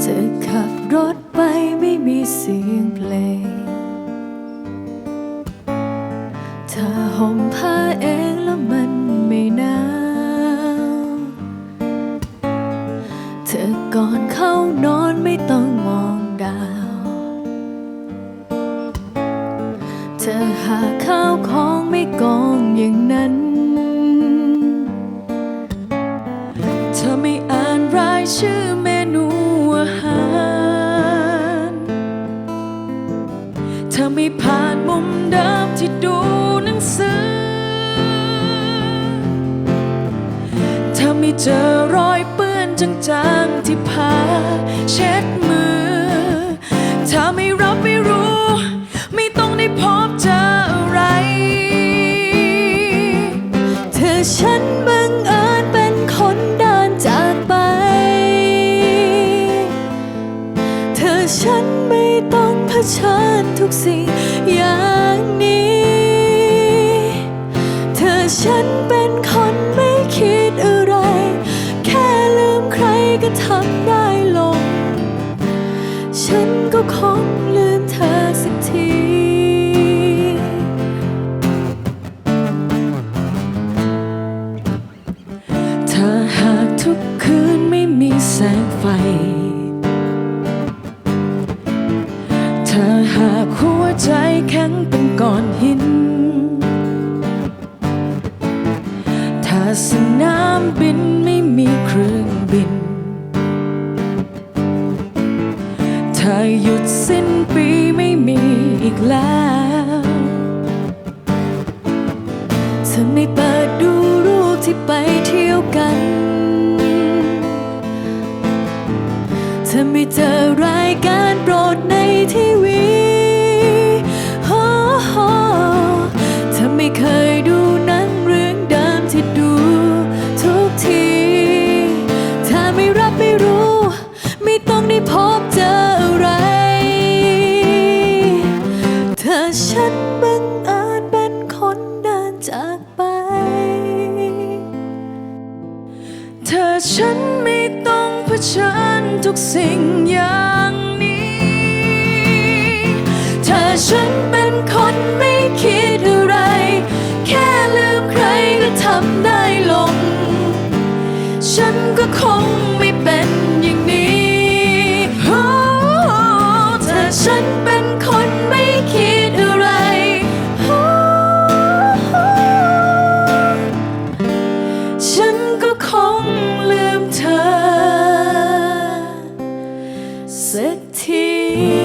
เธอขับรถไปไม่มีเสียงเพลงถ้าห่มผ้าเองแล้วมันไม่หนาวเธอก่อนเข้านอนไม่ต้องมองดาว เธอหาข้าวของไม่กองอย่างนั้น ไม่ผ่านมุมเดิมที่ดูหนังสือ ถ้าไม่เจอรอยเปื้อนจางๆที่พาเช็ดมือ ถ้าไม่รับไม่รู้ ไม่ต้องได้พบเจออะไร เธอใช่ ชิญทุกสิ่งอย่างนี้ เธอฉันเป็นคนไม่คิดอะไร แค่ลืมใครก็ทำได้ลง ฉันก็คง บินไม่มีเครื่องบิน ถ้าหยุดสิ้นปีไม่มีอีกแล้วเธอไม่เปิดดูรูปที่ไปเที่ยวกันเธอไม่เจอรายการโปรดใน ได้พบเจออะไร เธอฉันบังเอิญเป็นคนเดินจากไป เธอฉันไม่ต้องเผชิญทุกสิ่งอย่างนี้ เธอฉันเป็นคนไม่คิดอะไร แค่ลืมใครก็ทำได้ลง ฉันก็คง Sick tea.